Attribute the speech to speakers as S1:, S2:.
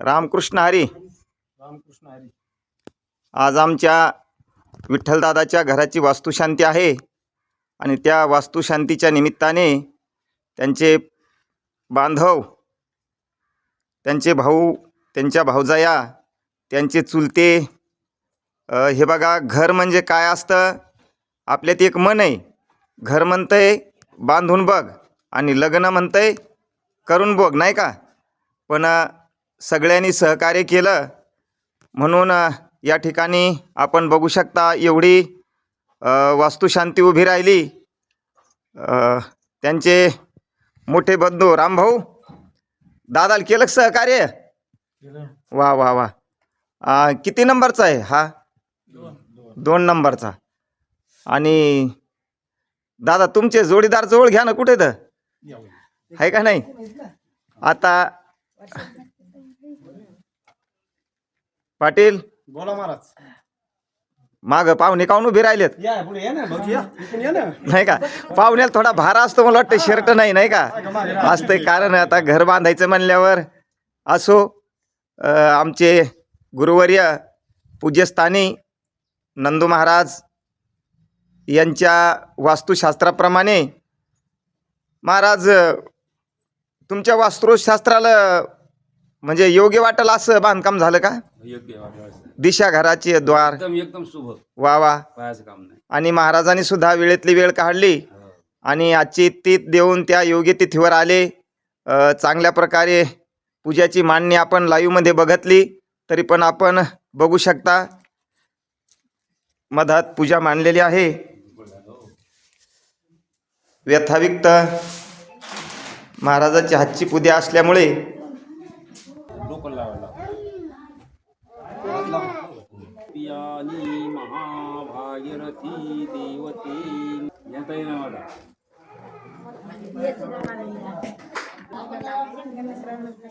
S1: रामकृष्ण हरी.
S2: रामकृष्ण हरी.
S1: आज आमच्या विठ्ठलदादाच्या घराची वास्तुशांती आहे. आणि त्या वास्तुशांतीच्या निमित्ताने त्यांचे बांधव त्यांचे भाऊ त्यांच्या भावजाया त्यांचे चुलते हे बघा घर म्हणजे काय असतं? आपल्यात एक मन आहे. घर म्हणतंय बांधून बघ. आणि लग्न म्हणतंय करून बघ नाही का? पण सगळ्यांनी सहकार्य केलं. म्हणून या ठिकाणी आपण बघू शकता एवढी वास्तुशांती उभी राहिली. त्यांचे मोठे बंधू रामभाऊ दादाला केलं का सहकार्य? वा वा वा. अ, किती नंबरचा आहे हा?
S2: दोन.
S1: नंबरचा. आणि दादा तुमचे जोडीदार जवळ घ्या ना कुठे तर. आहे का नाही? आता पाटील.
S2: बोला महाराज.
S1: माग पाहुणे काऊन उभे राहिलेत?
S2: या पुढे या ना भाऊजी या. इकडून या ना.
S1: नाही का? पाहुण्याला थोडा भारा असतो मला वाटतं शर्ट नाही नाही का? असतंय कारण आता घर बांधायचं म्हणल्यावर असो अ, आमचे गुरुवर्य पूज्यस्थानी नंदू महाराज यांच्या वास्तुशास्त्राप्रमाणे महाराज तुमच्या वास्तुशास्त्राला म्हणजे योग्य वाटेल असं बांधकाम झालं का?
S3: योग्य वाटलं
S1: दिशा घराची द्वार.
S3: एकदम एकदम शुभ.
S1: वा वा.
S3: काम नाही.
S1: आणि महाराजांनी सुद्धा वेळेतली वेळ काढली.
S3: हो.
S1: आणि आजची तीत देऊन त्या योग्य तिथीवर आले. अ, चांगल्या प्रकारे पूजाची मांडणी आपण लाईव्हमध्ये बघितली. तरी पण आपण बघू शकता मधात पूजा मांडलेली आहे. व्यथाविक्त महाराजाची हातची पूजा असल्यामुळे
S3: पण लावायला. पियानी महाभागीरथी देवती. येता येईना मला.
S4: ना मला मला ते